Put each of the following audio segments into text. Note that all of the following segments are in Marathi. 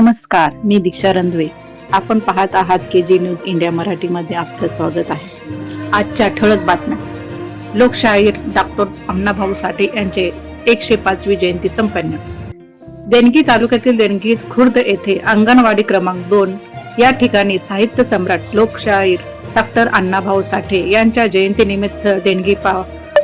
नमस्कार मी दीक्षा रंधवे आपण पाहत आहात के जी न्यूज इंडिया मराठीमध्ये आपलं स्वागत आहे. आजच्या ठळक बातम्या. लोकशाहीर डॉक्टर अण्णाभाऊ साठे यांचे एकशे पाचवी जयंती संपन्न. देणगी तालुक्यातील देणगी खुर्द येथे अंगणवाडी क्रमांक दोन. या ठिकाणी साहित्य सम्राट लोकशाहीर डॉक्टर अण्णाभाऊ साठे यांच्या जयंतीनिमित्त देणगी पाव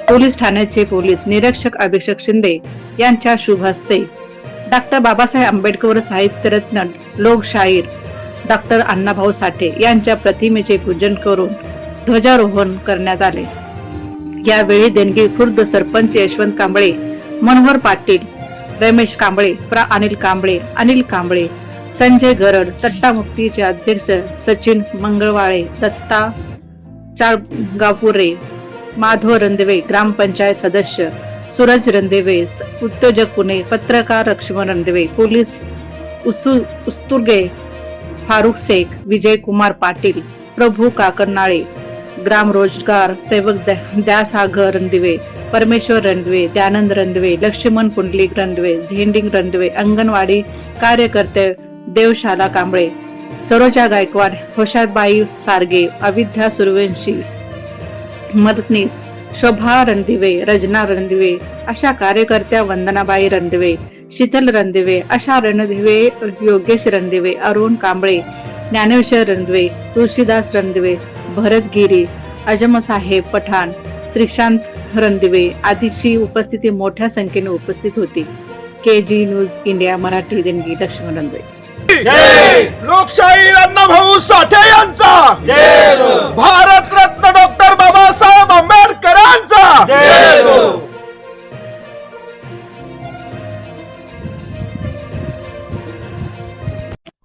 पोलीस ठाण्याचे पोलीस निरीक्षक अभिषेक शिंदे यांच्या शुभ हस्ते डॉक्टर बाबासाहेब आंबेडकर साहित्यरत्न लोकशाहीर डॉक्टर अण्णाभाऊ साठे यांच्या प्रतिमेचे पूजन करून ध्वजारोहण करण्यात आले. यावेळी देणगी खुर्द सरपंच यशवंत कांबळे मनोहर पाटील रमेश कांबळे प्रा अनिल कांबळे अनिल कांबळे संजय गरड तट्टा मुक्तीचे अध्यक्ष सचिन मंगळवाळे दत्ता चाळगावपुरे माधव रंदवे ग्रामपंचायत सदस्य सूरज रंदेवे उद्योजक पुणे पत्रकार लक्ष्मण रंदेवे पोलीस उस्तुर्गे फारुख शेख विजय कुमार पाटील प्रभू काकरनाळे ग्राम रोजगार सेवक द्यासागर रंदिवे परमेश्वर रंदवे दयानंद रंदवे लक्ष्मण पुंडलिक रंदवे झेंडिंग रणदिवे अंगणवाडी कार्यकर्ते देवशाला कांबळे सरोजा गायकवाड होशाबाई सारगे अविद्या सुरवंशी मदतनीस शोभा रणदिवे रजना रणदिवे अशा कार्यकर्त्या वंदनाबाई रणदिवे शीतल रणदिवे अशा रणदिवे योगेश रणदिवे अरुण कांबळे ज्ञानेश्वर रणदिवे तुळशीदास रणदिवे भरत गिरी अजमसाहेब पठाण श्रीशांत रणदिवे आदीची उपस्थिती मोठ्या संख्येने उपस्थित होती. K G news India Marathi देणगी लक्ष्मण रणदिवे लोकशाही अण्णाभाऊ साठे